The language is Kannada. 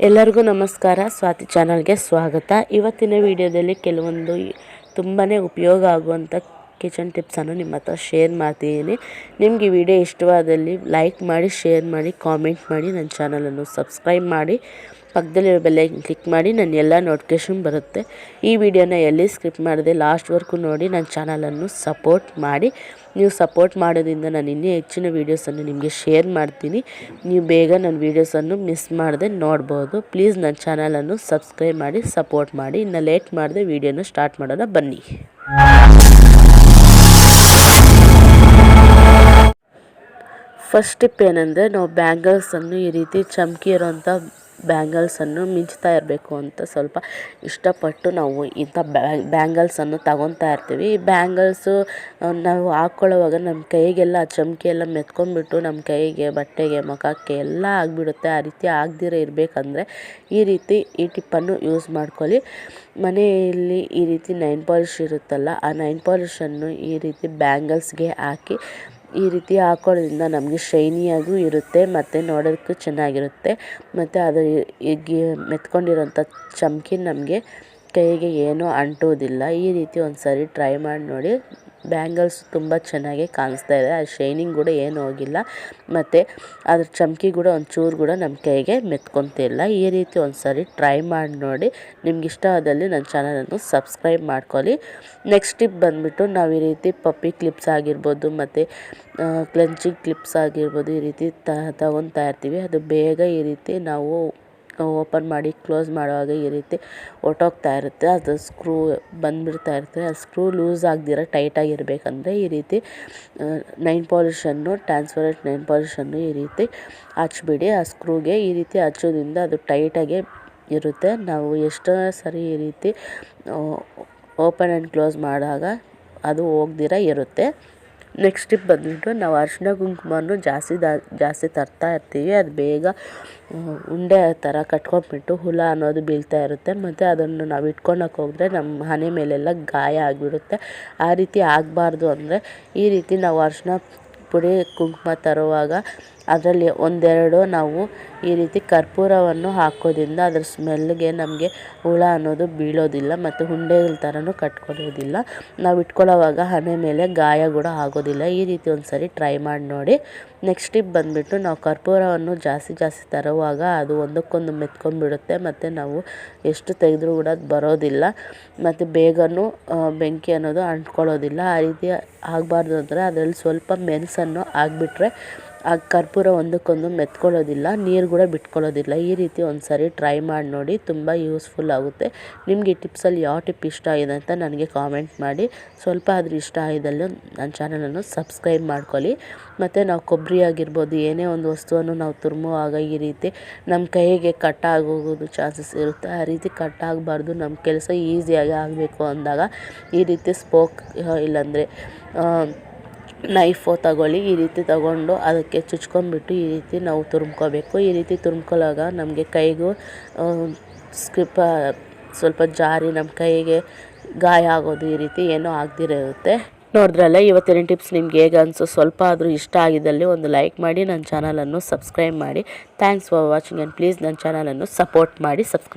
ಎಲ್ಲರಿಗೂ ನಮಸ್ಕಾರ. ಸ್ವಾತಿ ಚಾನಲ್ಗೆ ಸ್ವಾಗತ. ಇವತ್ತಿನ ವಿಡಿಯೋದಲ್ಲಿ ಕೆಲವೊಂದು ತುಂಬಾ ಉಪಯೋಗ ಆಗುವಂಥ ಕಿಚನ್ ಟಿಪ್ಸನ್ನು ನಿಮ್ಮ ಹತ್ರ ಶೇರ್ ಮಾಡ್ತಿದ್ದೀನಿ. ನಿಮಗೆ ವಿಡಿಯೋ ಇಷ್ಟವಾದಲ್ಲಿ ಲೈಕ್ ಮಾಡಿ ಶೇರ್ ಮಾಡಿ ಕಾಮೆಂಟ್ ಮಾಡಿ, ನನ್ನ ಚಾನಲನ್ನು ಸಬ್ಸ್ಕ್ರೈಬ್ ಮಾಡಿ. ಪಕ್ಕದಲ್ಲಿರೋ ಬೆಲ್ಲೈಕನ್ ಕ್ಲಿಕ್ ಮಾಡಿ, ನನ್ನ ಎಲ್ಲ ನೋಟಿಫಿಕೇಶನ್ ಬರುತ್ತೆ. ಈ ವಿಡಿಯೋನ ಎಲ್ಲಿ ಸ್ಕಿಪ್ ಮಾಡಿದೆ ವರ್ಕು ನೋಡಿ ನನ್ನ ಚಾನಲನ್ನು ಸಪೋರ್ಟ್ ಮಾಡಿ. ನೀವು ಸಪೋರ್ಟ್ ಮಾಡೋದ್ರಿಂದ ನಾನು ಇನ್ನೂ ಹೆಚ್ಚಿನ ವೀಡಿಯೋಸನ್ನು ನಿಮಗೆ ಶೇರ್ ಮಾಡ್ತೀನಿ. ನೀವು ಬೇಗ ನನ್ನ ವೀಡಿಯೋಸನ್ನು ಮಿಸ್ ಮಾಡದೆ ನೋಡ್ಬೋದು. ಪ್ಲೀಸ್ ನನ್ನ ಚಾನಲನ್ನು ಸಬ್ಸ್ಕ್ರೈಬ್ ಮಾಡಿ ಸಪೋರ್ಟ್ ಮಾಡಿ. ಇನ್ನು ಲೇಟ್ ಮಾಡಿದೆ ವೀಡಿಯೋನ ಸ್ಟಾರ್ಟ್ ಮಾಡೋಣ, ಬನ್ನಿ. ಫಸ್ಟ್ ಟಿಪ್ ಏನಂದರೆ ನಾವು ಬ್ಯಾಂಗಲ್ಸನ್ನು ಈ ರೀತಿ ಚಮಕಿ ಇರೋಂಥ ಬ್ಯಾಂಗಲ್ಸನ್ನು ಮಿಂಚ್ತಾ ಇರಬೇಕು ಅಂತ ಸ್ವಲ್ಪ ಇಷ್ಟಪಟ್ಟು ನಾವು ಇಂಥ ಬ್ಯಾಂಗಲ್ಸನ್ನು ತಗೊತಾ ಇರ್ತೀವಿ. ಈ ಬ್ಯಾಂಗಲ್ಸು ನಾವು ಹಾಕ್ಕೊಳ್ಳೋವಾಗ ನಮ್ಮ ಕೈಗೆಲ್ಲ ಚಮಕಿ ಎಲ್ಲ ಮೆತ್ಕೊಂಡ್ಬಿಟ್ಟು ನಮ್ಮ ಕೈಗೆ, ಬಟ್ಟೆಗೆ, ಮುಖಕ್ಕೆ ಎಲ್ಲ ಆಗಿಬಿಡುತ್ತೆ. ಆ ರೀತಿ ಆಗದಿರೋ ಇರಬೇಕಂದ್ರೆ ಈ ರೀತಿ ಈ ಟಿಪ್ಪನ್ನು ಯೂಸ್ ಮಾಡ್ಕೊಳ್ಳಿ. ಮನೆಯಲ್ಲಿ ಈ ರೀತಿ ನೈನ್ ಪಾಲಿಶ್ ಇರುತ್ತಲ್ಲ, ಆ ನೈನ್ ಪಾಲಿಶನ್ನು ಈ ರೀತಿ ಬ್ಯಾಂಗಲ್ಸ್ಗೆ ಹಾಕಿ ಈ ರೀತಿ ಹಾಕೊಳ್ಳೋದ್ರಿಂದ ನಮಗೆ ಶೈನಿಯಾಗೂ ಇರುತ್ತೆ, ಮತ್ತು ನೋಡೋದಕ್ಕೂ ಚೆನ್ನಾಗಿರುತ್ತೆ. ಮತ್ತು ಅದು ಮೆತ್ಕೊಂಡಿರೋಂಥ ಚಮ್ಕಿ ನಮಗೆ ಕೈಗೆ ಏನೂ ಅಂಟೋದಿಲ್ಲ. ಈ ರೀತಿ ಒಂದು ಸಾರಿ ಟ್ರೈ ಮಾಡಿ ನೋಡಿ. ಬ್ಯಾಂಗಲ್ಸ್ ತುಂಬ ಚೆನ್ನಾಗಿ ಕಾಣಿಸ್ತಾ ಇದೆ. ಅದು ಶೈನಿಂಗ್ ಕೂಡ ಏನು ಹೋಗಿಲ್ಲ. ಮತ್ತು ಅದ್ರ ಚಮಕಿ ಕೂಡ ಒಂಚೂರು ಕೂಡ ನಮ್ಮ ಕೈಗೆ ಮೆತ್ಕೊತಿಲ್ಲ ಈ ರೀತಿ ಒಂದು ಸಾರಿ ಟ್ರೈ ಮಾಡಿ ನೋಡಿ. ನಿಮ್ಗೆ ಇಷ್ಟ ಆದಲ್ಲಿ ನನ್ನ ಚಾನಲನ್ನು ಸಬ್ಸ್ಕ್ರೈಬ್ ಮಾಡ್ಕೊಳ್ಳಿ. ನೆಕ್ಸ್ಟ್ ಟಿಪ್ ಬಂದುಬಿಟ್ಟು ನಾವು ಈ ರೀತಿ ಪಪ್ಪಿ ಕ್ಲಿಪ್ಸ್ ಆಗಿರ್ಬೋದು, ಮತ್ತು ಕ್ಲೆಂಚಿಂಗ್ ಕ್ಲಿಪ್ಸ್ ಆಗಿರ್ಬೋದು ಈ ರೀತಿ ತಗೊತಾ ಇರ್ತೀವಿ ಅದು ಬೇಗ ಈ ರೀತಿ ನಾವು ಓಪನ್ ಮಾಡಿ ಕ್ಲೋಸ್ ಮಾಡುವಾಗ ಈ ರೀತಿ ಹೊರ್ಟೋಗ್ತಾ ಇರುತ್ತೆ. ಅದು ಸ್ಕ್ರೂ ಬಂದುಬಿಡ್ತಾ ಇರುತ್ತೆ. ಆ ಸ್ಕ್ರೂ ಲೂಸ್ ಆಗದಿರ ಟೈಟಾಗಿರಬೇಕಂದ್ರೆ ಈ ರೀತಿ ನೈನ್ ಪಾಲಿಷನ್ನು, ಟ್ರಾನ್ಸ್ಪರೆಂಟ್ ನೈನ್ ಪಾಲಿಷನ್ನು ಈ ರೀತಿ ಹಚ್ಬಿಡಿ. ಆ ಸ್ಕ್ರೂಗೆ ಈ ರೀತಿ ಹಚ್ಚೋದ್ರಿಂದ ಅದು ಟೈಟಾಗೆ ಇರುತ್ತೆ. ನಾವು ಎಷ್ಟೋ ಸರಿ ಈ ರೀತಿ ಓಪನ್ ಆ್ಯಂಡ್ ಕ್ಲೋಸ್ ಮಾಡಿದಾಗ ಅದು ಹೋಗ್ದಿರ ಇರುತ್ತೆ. ನೆಕ್ಸ್ಟ್ ಟಿಪ್ ಬಂದುಬಿಟ್ಟು ನಾವು ಅರಿಶಿನ ಕುಂಕುಮನೂ ಜಾಸ್ತಿ ಜಾಸ್ತಿ ತರ್ತಾ ಇರ್ತೀವಿ. ಅದು ಬೇಗ ಉಂಡೆ ಥರ ಕಟ್ಕೊಂಡ್ಬಿಟ್ಟು ಹುಳ ಅನ್ನೋದು ಬೀಳ್ತಾ ಇರುತ್ತೆ. ಮತ್ತು ಅದನ್ನು ನಾವು ಇಟ್ಕೊಳಕ್ಕೆ ಹೋದರೆ ನಮ್ಮ ಮನೆ ಮೇಲೆಲ್ಲ ಗಾಯ ಆಗಿಬಿಡುತ್ತೆ. ಆ ರೀತಿ ಆಗಬಾರ್ದು ಅಂದರೆ ಈ ರೀತಿ ನಾವು ಅರಿಶಿನ ಪುಡಿ ಕುಂಕುಮ ತರುವಾಗ ಅದರಲ್ಲಿ ಒಂದೆರಡು ನಾವು ಈ ರೀತಿ ಕರ್ಪೂರವನ್ನು ಹಾಕೋದ್ರಿಂದ ಅದರ ಸ್ಮೆಲ್ಗೆ ನಮಗೆ ಹುಳ ಅನ್ನೋದು ಬೀಳೋದಿಲ್ಲ ಮತ್ತು ಹುಂಡೆಗಳ ಥರನೂ ಕಟ್ಕೊಳ್ಳೋದಿಲ್ಲ. ನಾವು ಇಟ್ಕೊಳ್ಳೋವಾಗ ಹಣೆ ಮೇಲೆ ಗಾಯ ಕೂಡ ಆಗೋದಿಲ್ಲ. ಈ ರೀತಿ ಒಂದು ಸರಿ ಟ್ರೈ ಮಾಡಿ ನೋಡಿ. ನೆಕ್ಸ್ಟ್ ಟಿಪ್ ಬಂದುಬಿಟ್ಟು ನಾವು ಕರ್ಪೂರವನ್ನು ಜಾಸ್ತಿ ಜಾಸ್ತಿ ತರುವಾಗ ಅದು ಒಂದಕ್ಕೊಂದು ಮೆತ್ಕೊಂಡ್ಬಿಡುತ್ತೆ ಮತ್ತು ನಾವು ಎಷ್ಟು ತೆಗೆದ್ರೂ ಕೂಡ ಅದು ಬರೋದಿಲ್ಲ ಮತ್ತು ಬೇಗನೂ ಬೆಂಕಿ ಅನ್ನೋದು ಅಂಟ್ಕೊಳ್ಳೋದಿಲ್ಲ. ಆ ರೀತಿ ಆಗಬಾರ್ದು ಅಂದರೆ ಅದರಲ್ಲಿ ಸ್ವಲ್ಪ ಮೆಣಸನ್ನು ಹಾಕ್ಬಿಟ್ರೆ ಆ ಕರ್ಪೂರ ಒಂದಕ್ಕೊಂದು ಮೆತ್ಕೊಳ್ಳೋದಿಲ್ಲ, ನೀರು ಕೂಡ ಬಿಟ್ಕೊಳ್ಳೋದಿಲ್ಲ. ಈ ರೀತಿ ಒಂದು ಸಾರಿ ಟ್ರೈ ಮಾಡಿ ನೋಡಿ, ತುಂಬ ಯೂಸ್ಫುಲ್ ಆಗುತ್ತೆ. ನಿಮಗೆ ಟಿಪ್ಸಲ್ಲಿ ಯಾವ ಟಿಪ್ ಇಷ್ಟ ಆಗಿದೆ ಅಂತ ನನಗೆ ಕಾಮೆಂಟ್ ಮಾಡಿ. ಸ್ವಲ್ಪ ಆದರೂ ಇಷ್ಟ ಆಗಿದಲ್ಲಿ ನನ್ನ ಚಾನಲನ್ನು ಸಬ್ಸ್ಕ್ರೈಬ್ ಮಾಡ್ಕೊಳ್ಳಿ. ಮತ್ತು ನಾವು ಕೊಬ್ಬರಿ ಆಗಿರ್ಬೋದು, ಏನೇ ಒಂದು ವಸ್ತುವನ್ನು ನಾವು ತುರುಮುವಾಗ ಈ ರೀತಿ ನಮ್ಮ ಕೈಗೆ ಕಟ್ ಆಗೋಗೋದು ಚಾನ್ಸಸ್ ಇರುತ್ತೆ. ಆ ರೀತಿ ಕಟ್ ಆಗಬಾರ್ದು, ನಮ್ಮ ಕೆಲಸ ಈಸಿಯಾಗಿ ಆಗಬೇಕು ಅಂದಾಗ ಈ ರೀತಿ ಸ್ಪೋಕ್ ಇಲ್ಲಾಂದರೆ ನೈಫು ತಗೊಳ್ಳಿ, ಈ ರೀತಿ ತಗೊಂಡು ಅದಕ್ಕೆ ಚುಚ್ಕೊಂಡ್ಬಿಟ್ಟು ಈ ರೀತಿ ನಾವು ತುರ್ಮ್ಕೋಬೇಕು. ಈ ರೀತಿ ತುರ್ಮ್ಕೊಳ್ಳೋವಾಗ ನಮಗೆ ಕೈಗೂ ಸ್ಕಿಪ್ ಸ್ವಲ್ಪ ಜಾರಿ, ನಮ್ಮ ಕೈಗೆ ಗಾಯ ಆಗೋದು ಈ ರೀತಿ ಏನೂ ಆಗದಿರುತ್ತೆ. ನೋಡಿದ್ರಲ್ಲ, ಇವತ್ತಿನ ಟಿಪ್ಸ್ ನಿಮ್ಗೆ ಹೇಗೆ ಅನಿಸು? ಸ್ವಲ್ಪ ಆದರೂ ಇಷ್ಟ ಆಗಿದ್ದಲ್ಲಿ ಒಂದು ಲೈಕ್ ಮಾಡಿ, ನನ್ನ ಚಾನಲನ್ನು ಸಬ್ಸ್ಕ್ರೈಬ್ ಮಾಡಿ. Thanks for watching and please ನನ್ನ ಚಾನಲನ್ನು ಸಪೋರ್ಟ್ ಮಾಡಿ, ಸಬ್ಸ್ಕ್ರೈಬ್